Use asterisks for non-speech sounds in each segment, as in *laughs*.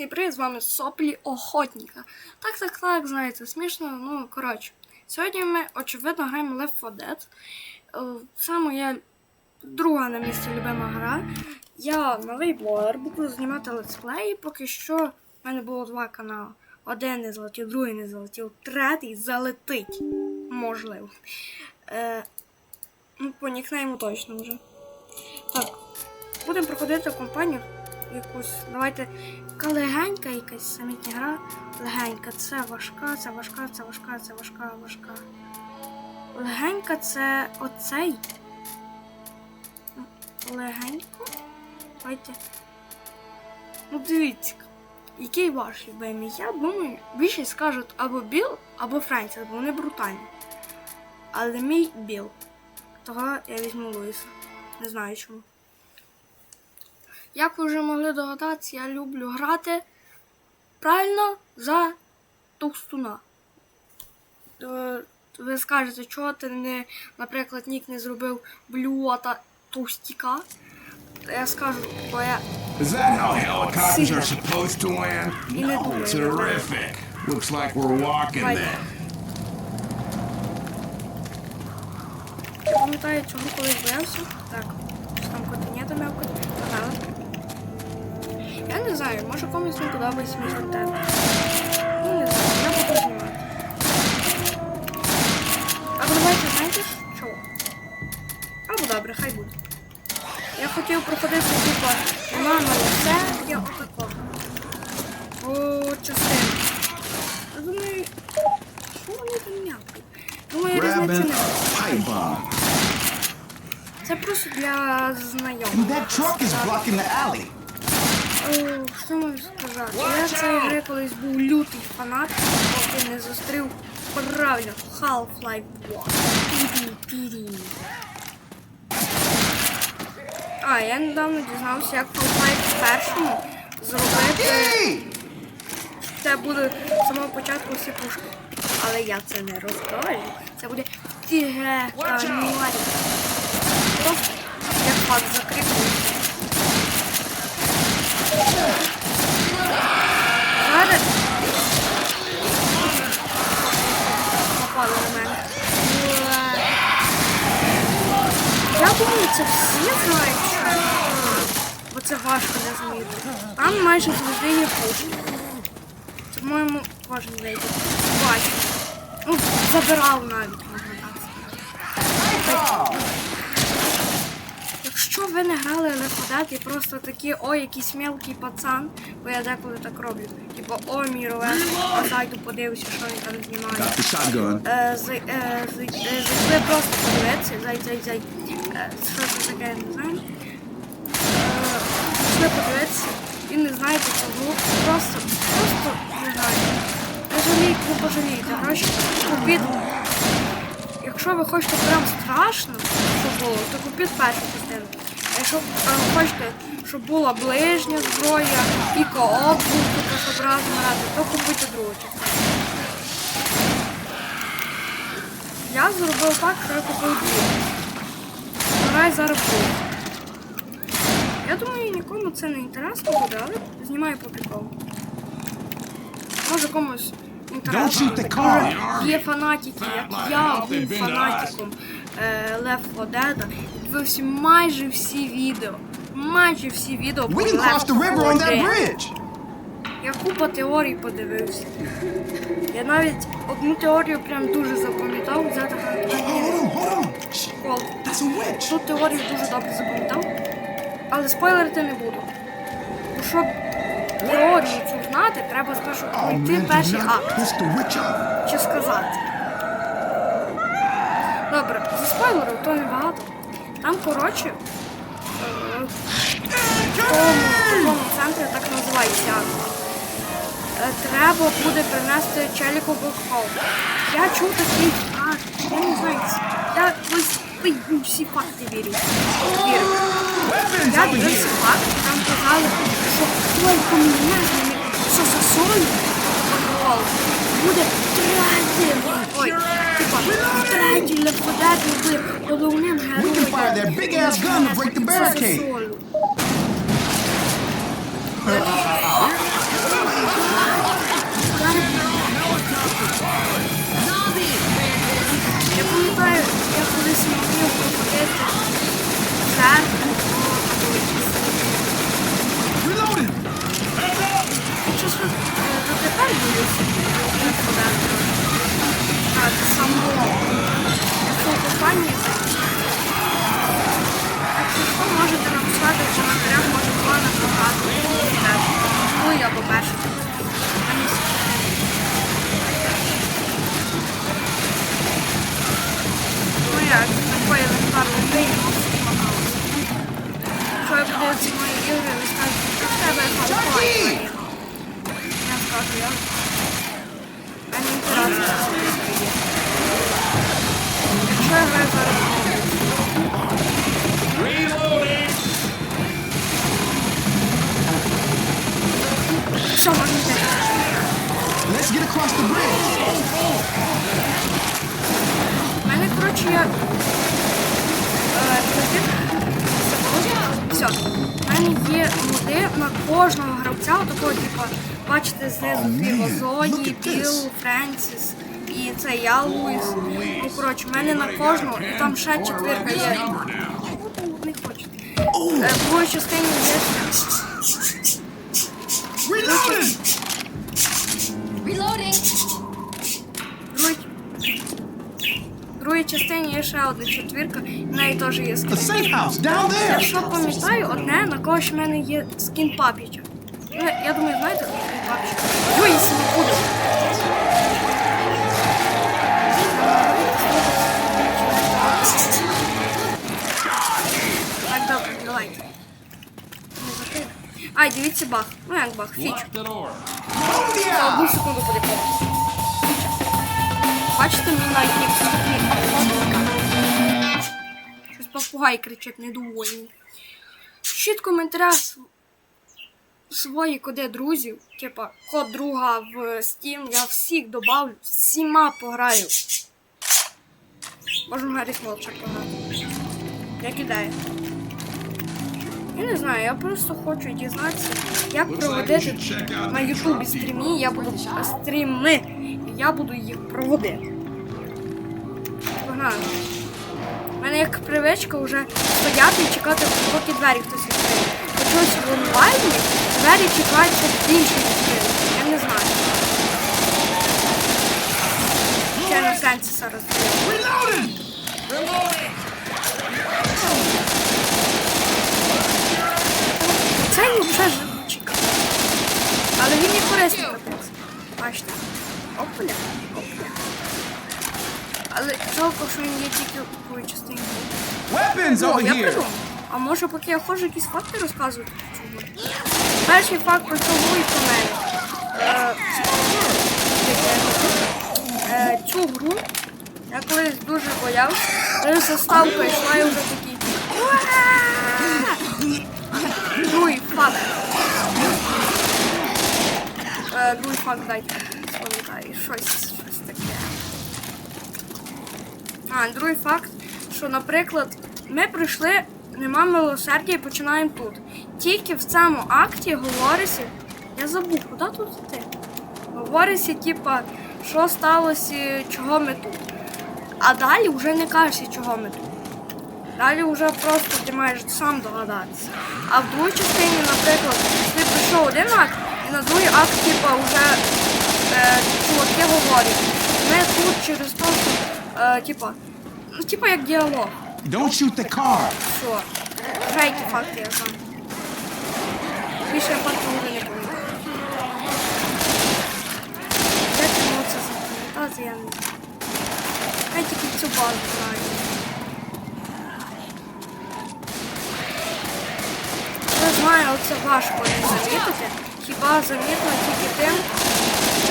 Всім привіт, з вами Соплі Охотника. Так, так, так, знаєте, смішно, ну, коротше. Сьогодні ми, очевидно, граємо Left 4 Dead. Е, Це моя друга на місці любима гра. Я новий блогер, буду знімати летсплеї. Поки що в мене було два канали. Один не залетів, другий не залетів, третій залетить. Можливо. Е, ну, по нікнейму точно вже. Так, будемо проходити компанію якусь. Давайте яка легенька якась самітня гра. Легенька, це важка, це важка, це важка, це важка, важка. Легенька це оцей. Легенько. Давайте. Ну дивіться, який ваш любимий? Я думаю, більшість скажуть або Біл, або Френсіс, бо вони брутальні. Але мій Біл. Того я візьму Луїса. Не знаю чому. Як ви вже могли догадатися, я люблю грати правильно за товстуна. Е, Ви скажете, чого ти не, наприклад, нік не зробив блюота товстіка? Я скажу, бо я Is that how helicopters are supposed to land? No, terrific. Looks like we're walking then. Пам'ятаю, чого колись боявся. Так, там котенята м'явкать. Погнали. Не знаю, може комусь не подобається мій контент. Ну, не знаю, я буду знімати. Або давайте, знаєте, що? Або добре, хай буде. Я хотів проходити типу на лице, я отако. По частину. Я думаю, що вони там м'явкають? Думаю, різниці немає. Це просто для знайомих. That truck is blocking the alley. Що можу сказати? Я цієї гри колись був лютий фанат, поки не зустрів правильно Half-Life 2. Тірі-тірі. А, я недавно дізнався, як Half-Life першому зробити. Це буде з самого початку всі пушки. Але я це не розкажу. Це буде тігрека. Просто як факт закріплюється. Попали на мене. Я думаю, це всі що- Бо це важко не змінити. Там майже завжди є пушки. Це, по-моєму, кожен вийде. Бачив. Ну, забирав навіть, можна так сказати. Якщо ви не грали Left 4 і просто такі, о, якийсь мелкий пацан, бо я деколи так роблю. Типу, о, мій ровер, а зайду подивлюся, що він там знімає. Got. Е, зай- е, зай- е, Зайшли просто подивитися, зай, зай, зай. Е, Що це таке, я не знаю. Е, Зайшли подивитися, і не знаєте чого. Просто, просто не знаєте. Не жалійте, не пожалієте гроші. Купіть. Якщо ви хочете прям страшно, щоб було, то купіть. А якщо е, хочете, щоб була ближня зброя і кооп був, тобто, щоб разом грати, то купуйте другу частину. Я зробив так, що я купив дві. Грай зараз буде. Я думаю, нікому це не інтересно буде, але знімаю по приколу. Може комусь інтересно. Може, є фанатики, як я був фанатиком е, Left 4 Dead. Дивився майже всі відео. Майже всі відео про can cross the river on that bridge. Я купа теорій подивився. Я навіть одну теорію прям дуже запам'ятав, взяти Hold on, hold on. Shh, школу. that's a witch. Ту теорію дуже добре запам'ятав, але спойлерити не буду. Бо щоб теорію цю знати, треба спершу пройти перший акт чи сказати. Добре, зі спойлерів то небагато. Там, коротше, е, в тому центрі так називається. е, Треба буде принести челіку бокхол. Я чув такий факт, я не знаю, я ну, всі факти вірю. Я дивився here. факт, там казали, що той комунізм, що за соль буде третім. Ой, типа, третій леподетний буде головним героєм. We can fire that big ass gun to break the Що за barricade. *laughs* *laughs* бачите, знизу this. Біл, Френсіс. І це я, Луїс. Ну, коротше, в мене на кожного, і там ще четвірка є. Не хочете. Е, В другій частині є. В другій- частині є ще одна четвірка, в неї теж є скін. Я що пам'ятаю, одне, на когось в мене є скін папіча. Ну, я думаю, знаєте, скін папіча? Не буду. Так, добре, давайте. Ай, дивіться баг. Ну як баг, фіч. Одну секунду буде повністю. Бачите, мені навіть не Щось попугай кричить недовольний. Пишіть св- свої коди друзів. Типа код друга в Steam. Я всіх добавлю, всіма пограю. Можемо Гаррі Смолчак пограти. Як ідея. Я не знаю, я просто хочу дізнатися, як проводити на Ютубі стрімі. Я буду стріми. І я буду їх проводити. Погнали. У мене як привичка вже стояти і чекати, поки двері хтось відкриє. Почалося в онлайні, двері чекають, щоб інші відкрили. Я не знаю. Це на сенсі зараз. Це взагалі живучик. Але він не корисний капець. Бачите. Опля, опля. Але жалко, що він є тільки у другій частині. Weapons over here. А може, поки я ходжу, якісь факти розказувати? Перший факт про цю про мене. Е, е, цю гру я колись дуже боявся. Коли заставка йшла, я вже такий. Другий факт. Е, другий факт дайте. Пам'ятаю, щось, щось таке. А, другий факт, що, наприклад, ми прийшли, нема милосердя і починаємо тут. Тільки в цьому акті говориться, я забув, куди тут йти? Говориться, типа, що сталося, чого ми тут. А далі вже не кажеться, чого ми тут. Далі вже просто ти маєш сам догадатися. А в другій частині, наприклад, ти прийшов один акт, і на другий акт, типа, вже е, чуваки говорять. Ми тут через те, що, е, типа, ну, типа як діалог. Don't shoot the car. Вже які факти я знаю. Більше я фактів вже не пам'ятаю. Де ти мав це запам'ятати, я не знаю. Я тільки цю базу знаю. Я знаю, оце важко не замітити. Хіба замітно тільки тим,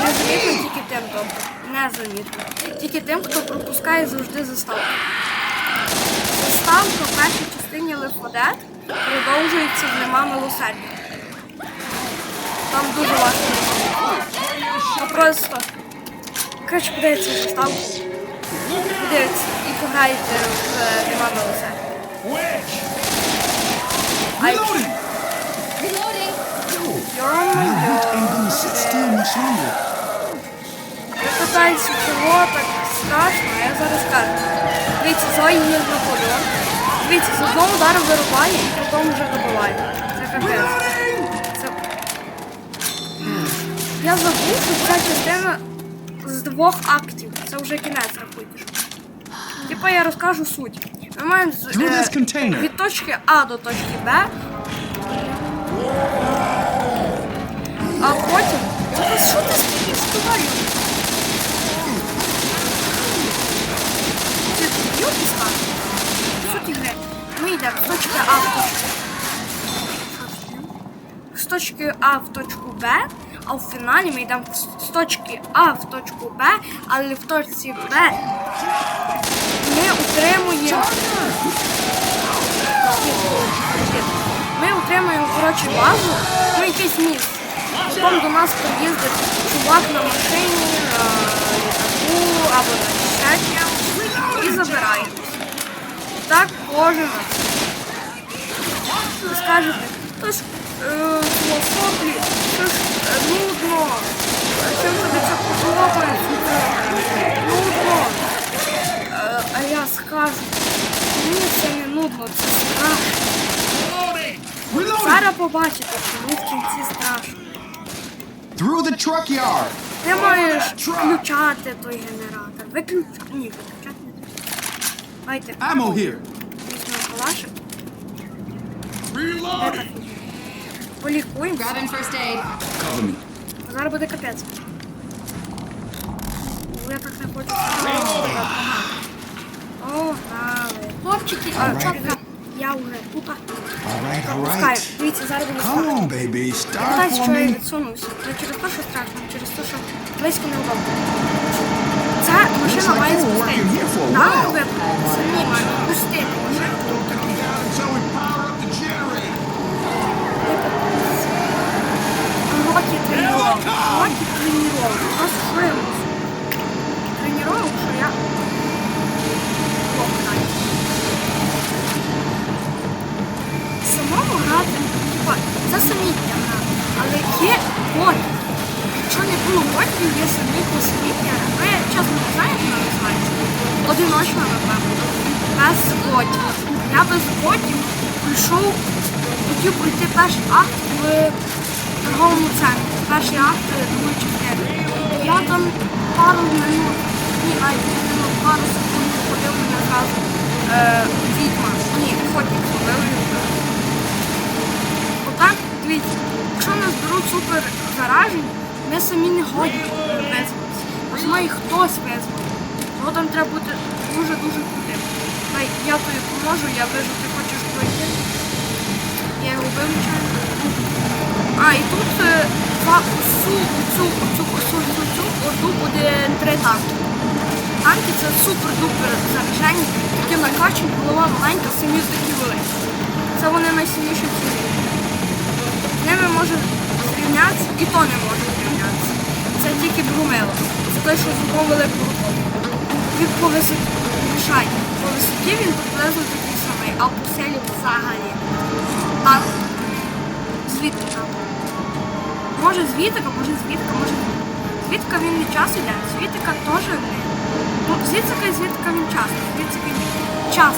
не замітно тільки тим, тобто не замітно. Тільки тим, хто пропускає завжди заставку. Заставка в першій частині Left 4 Dead продовжується в нема милосердя. Там дуже важко. Ну просто. Коротше, подивіться заставку. Подивіться і пограєте в е, much longer. Я питаюся, чого так страшно, я зараз кажу. Дивіться, Зої є знаходила. Дивіться, з одного удару вирубає і потім вже добиває. Це капець. Я забув, що ця частина з двох актів. Це вже кінець рахуйте. Типа я розкажу суть. Ми маємо з, Through від точки А до точки Б. А потім. Що ти співаєш? Ти тут стати? Що ти гре? Ми йдемо з точки А в точку. З точки А в точку Б, а в фіналі ми йдемо з точки А в точку Б, але в точці Б ми утримуємо. Ми утримуємо коротше базу, ну якийсь міст. потім до нас приїздить чувак на машині, літаку або на ще і забирає. Так кожен раз. Ви скажете, то ж е, філософії, ж е, нудно, чим тобі це подобається? Нудно. Е, а я скажу, мені це не нудно, це страшно. Зараз побачите, що в кінці страшно. Through the truck yard! Ти маєш включати той генератор. Виключати. Ні, виключати не треба. Давайте. Ammo here! Візьмемо калашик. Де так? Полікуємося. Grabbing first aid. Cover me. Зараз буде капець. Бо Я так не хочу. Ага. О, грали. Хлопчики, а, Alright. чопка. Я вже тут. Alright, Пускаю. alright. Дивіться, зараз буде Come страшно. on, baby. Start Знаєте, for що я me. відсунувся? Не через те, що страшно, а через те, що близько неудобно. Ця машина like має you were working here for a спустити. while. Так, ви самі мають Уроки тренував. Уроки тренував. Просто що я що плохо. Самому грати, типа, це самітня гра. Але є боти. Якщо не було ботів, є самітня самітня гра. Ви чесно не знаєте, вона називається? Одиночна, напевно. Без ботів. Я без ботів прийшов, хотів пройти перший акт в торговому центрі. Перший акт другої частини. Я там пару минут, ні, минут, пару секунд ходив мене зразу відьма. Ні, охотник вбив. Отак, дивіться, якщо нас беруть супер заражені, ми самі не годні визватися. Ось має хтось визвати. Тому там треба бути дуже-дуже крутим. Я тобі поможу, я вижу, ти хочеш пройти. Я його вивчаю. А, і тут цю, цю, цю, цю, цю, цю орду буде три танки. Танки це супер-дупер заражені, такі накачані, голова маленька, самі такі великі. Це вони найсильніші в цілі. Ними може зрівнятися, і то не може зрівнятися. Це тільки Брумело. Це той, що зробив велику роботу. Він по висоті мішає. По висоті він приблизно такий самий, а по селі взагалі. А звідки там? Може звітика, може звідтика, може звідка він не час іде, звітика теж не. Ну, звітика і звідтика він час. Звідтика він час,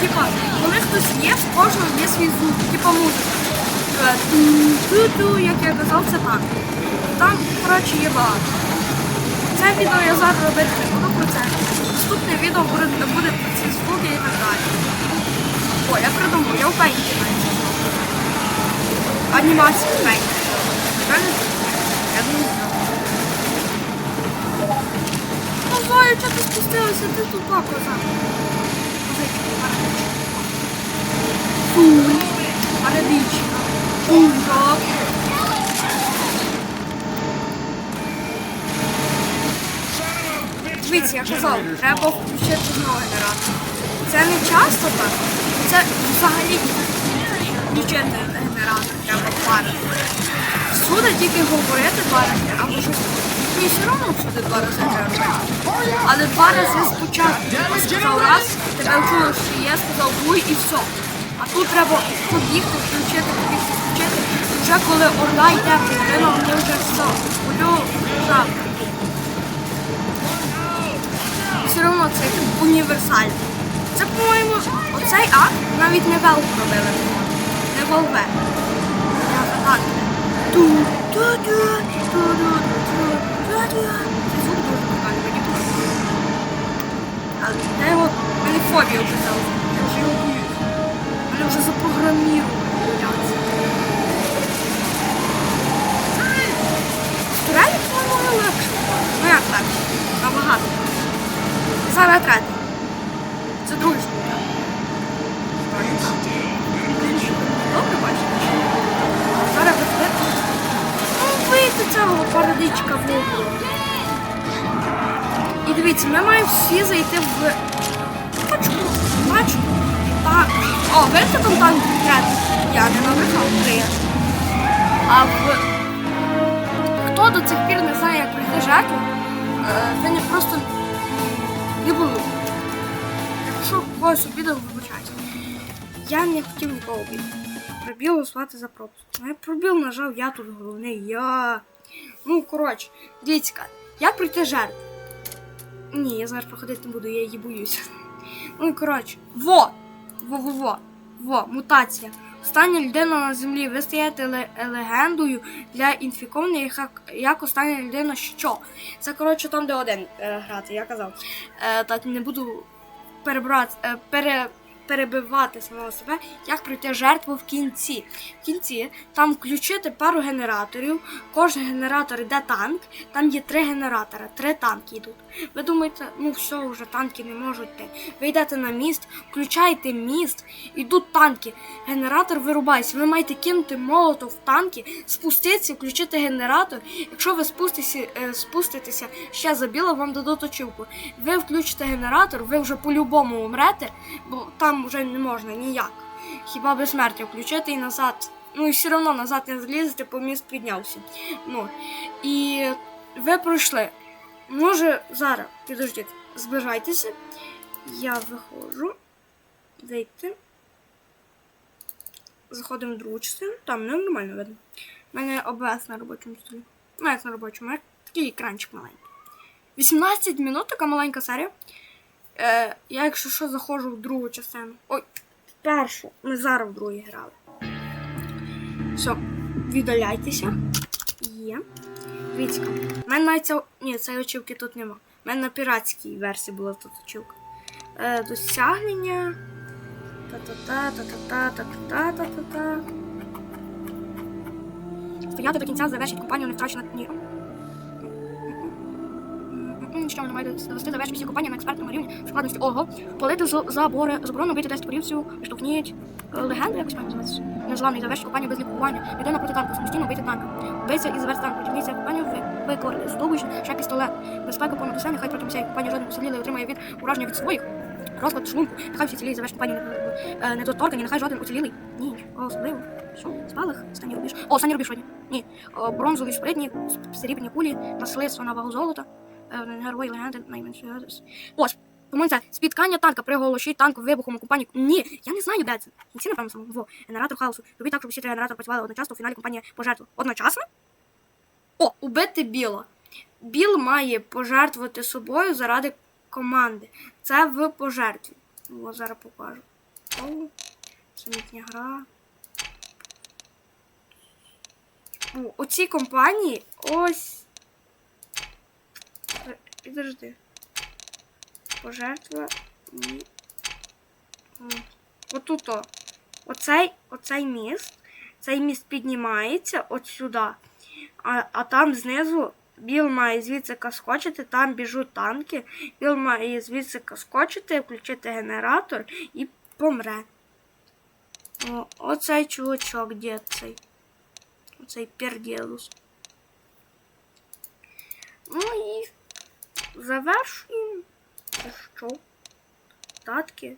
типа, коли хтось є, в кожного є свій звук, типа музика. Е, Ту-ту, як я казав, це так. Там, коротше, є багато. Це відео я зараз робити не буду про це. Наступне відео буде, буде про ці звуки і так далі. О, я придумав, я зроблю. Анімацію в пейнті. Я думаю, так. Ну, ти спустилася? Ти тупа коза. Дивіться, я казав, треба включити генератор. Це не часто так, це взагалі включити генератор, треба парити. Всюди тільки говорити два рази, або щось. Ні, все одно всюди два рази треба. Але два рази спочатку. Сказав раз, тебе чули, що є, сказав буй і все. А тут треба побігти, включити, побігти, включити. Вже коли орда йде, половина, вони вже все. Полю жах. Все одно це універсальний. Це, по-моєму, оцей акт навіть не Valve робили. Ту-ту-ту, ту-ту-ту, звук дуже мені. Але Я його, в мене фобія вже Я вже його боюсь. Мене вже запрограмірували бояться. По-моєму, легше. Ну як легше? Набагато. Зараз третій. Це другий шкода. Добре бачите? Зараз виходить. Ну, вийти парадичка в углу. І дивіться, ми маємо всі зайти в пачку. Пачку. Так. О, видите там танк конкретно? Я не набрехав три. А в... Хто до цих пір не знає, як пройти жертву, е, ви не просто не були. Якщо когось обідав, вибачайте. Я не хотів нікого бити. Пробіл голосувати за пропуск. Ну, Я пробіл нажав, я тут головний, я. Ну, коротше, дивіться, як пройти жертву? Ні, я зараз проходити не буду, я її боюся. Ну, коротше, во! Во-во-во! Во, мутація. Остання людина на землі. Ви стаєте ле- легендою для інфікованих, як, як остання людина що? Це, коротше, там, де один е, грати, я казав. Е, так не буду перебрати, е, пере, перебивати самого себе, як пройти жертву в кінці. В кінці там включити пару генераторів. Кожен генератор йде танк. Там є три генератори, три танки йдуть. Ви думаєте, ну все, вже танки не можуть йти. Ви йдете на міст, включаєте міст, йдуть танки. Генератор вирубається. Ви маєте кинути молотов в танки, спуститися, включити генератор. Якщо ви спуститеся, е, спуститеся ще забіло, вам дадуть очівку. Ви включите генератор, ви вже по-любому умрете, бо там вже не можна ніяк. Хіба безсмертя включити і назад. Ну і все одно назад не залізете, бо міст піднявся. Ну і ви пройшли. Може зараз, підождіть, зближайтеся. Я виходжу. Вийти. Заходимо в другу частину. Там не нормально видно. У мене ОБС на робочому столі. Ну, як на робочому, такий екранчик маленький. 18 минут, така маленька серія. Е, я, якщо що, заходжу в другу частину. Ой, в першу. Ми зараз в другій грали. Все, віддаляйтеся. Є. Дивіться. У мене навіть ця... Ні, цієї очівки тут нема. У мене на піратській версії була тут очівка. Е, досягнення. Та-та-та, та-та-та, та-та-та, та-та-та. Стояти до кінця завершить компанію не втрачена. Ні. Що не має довести завершити всі компанії на експертному рівні складності. Ого. Палити з забори, заборонено бити 10 корівців, штовхніть. Е, Легенда якось має називатися. Незламний завершить компанію без лікування. Людина проти танку, самостійно бити танка. Бийся і завершити танк. Протягніться компанію ви викорити. Здобуючи ще пістолет. Безпека понад усе, нехай протягом цієї компанії жоден уцілілий отримає від ураження від своїх. Розклад шлунку. Нехай всі цілі завершить компанію не, не доторкані, нехай жоден уцілілий. Ні, особливо. Що? Спалах? Останній рубіж. О, останній рубіж сьогодні. Ні. Бронзові спритні, срібні кулі, наслідство на вагу золота. Герої легенди найменший адрес. Ось, по-моєму, спіткання танка при танку вибухом у компанії. Ні, я не знаю, де це. Кінці, напевно, самому. Во, генератор хаосу. Робіть так, щоб всі три генератори працювали одночасно у фіналі компанія пожертва. Одночасно? О, убити Біла. Біл має пожертвувати собою заради команди. Це в пожертві. О, зараз покажу. О, самітня гра. О, у цій компанії ось. Підожди. Пожертва. М. Отут. о. Оцей, оцей міст. Цей міст піднімається от сюди. А, а там знизу Біл має звідси каскочити, там біжуть танки. Біл має звідси каскочити, включити генератор і помре. О, оцей чувачок, де цей? Оцей пердєлус. Ну і завершуємо. Що? Татки.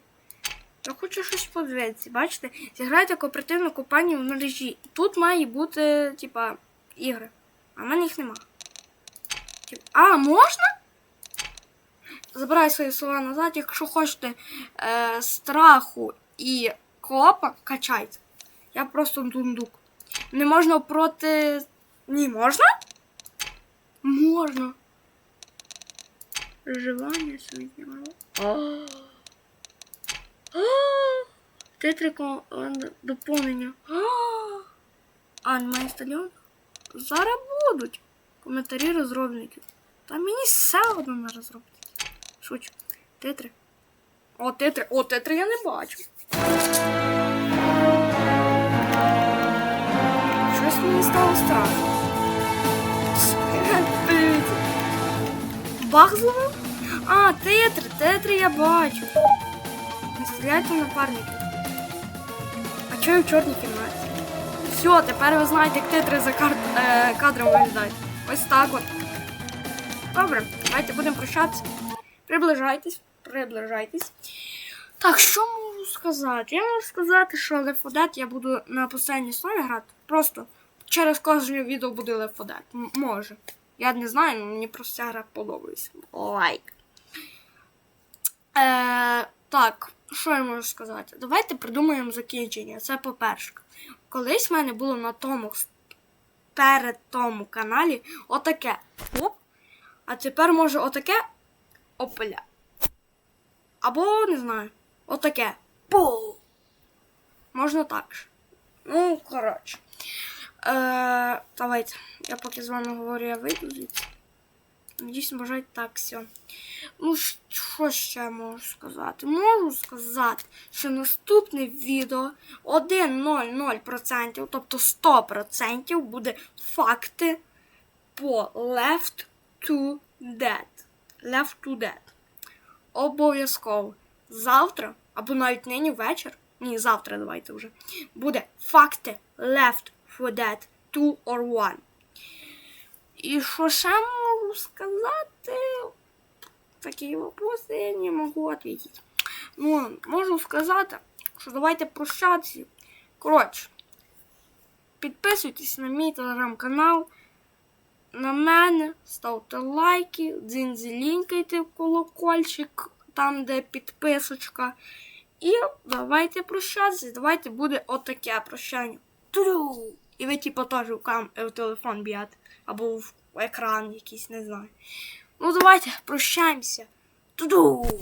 Я хочу щось подивитися. Бачите? Зіграйте кооперативну компанію в мережі. Тут має бути, типа, ігри. А в мене їх нема. Тип- А, можна? Забирай свої слова назад. Якщо хочете е, страху і копа, качайте. Я просто дундук. Не можна проти. Ні, можна? Можна. Проживання смітнього. Титри ко- доповнення. А, немає стадіон? Зараз будуть. Коментарі розробників. Та мені все одно не розробити. Шучу. Титри. О, титри. О, титри я не бачу. Щось мені стало страшно. Баг зловив? А, титри, титри я бачу. Не стріляйте напарники. А чого я в чорній кімнаті? Все, тепер ви знаєте, як титри за кар... е, кадром виглядають. Ось так от. Добре, давайте будемо прощатися. Приближайтесь, приближайтесь. Так, що можу сказати? Я можу сказати, що 4 я буду на останній основі грати. Просто через кожне відео буде Left 4 Dead. Може. Я не знаю, мені просто ця гра подобається. Лайк. Е, так, що я можу сказати? Давайте придумаємо закінчення. Це по-перше. Колись в мене було на тому перед тому каналі отаке. Оп. А тепер може отаке опля. Або не знаю. Отаке. Пу. Можна так. Ну, коротше. Е, давайте. Я поки з вами говорю, я вийду звідси. Надіюсь, бажають так все. Ну, що ще можу сказати? Можу сказати, що наступне відео 1.00%, тобто 100% буде факти по Left to Dead. Left to Dead. Обов'язково. Завтра, або навіть нині вечір. Ні, завтра давайте вже. Буде факти Left 4 Dead 2 or 1. І що ще сказати? Такі вопроси я не можу ответить. Ну, можу сказати, що давайте прощатися. Коротше, підписуйтесь на мій телеграм-канал. На мене, ставте лайки, дзінзелінькайте в колокольчик, там, де підписочка. І давайте прощатися. Давайте буде отаке прощання. Ту-ду! І ви типу теж в, кам... в телефон б'єте. Або в екран якийсь, не знаю. Ну давайте прощаємося. Ту-ду!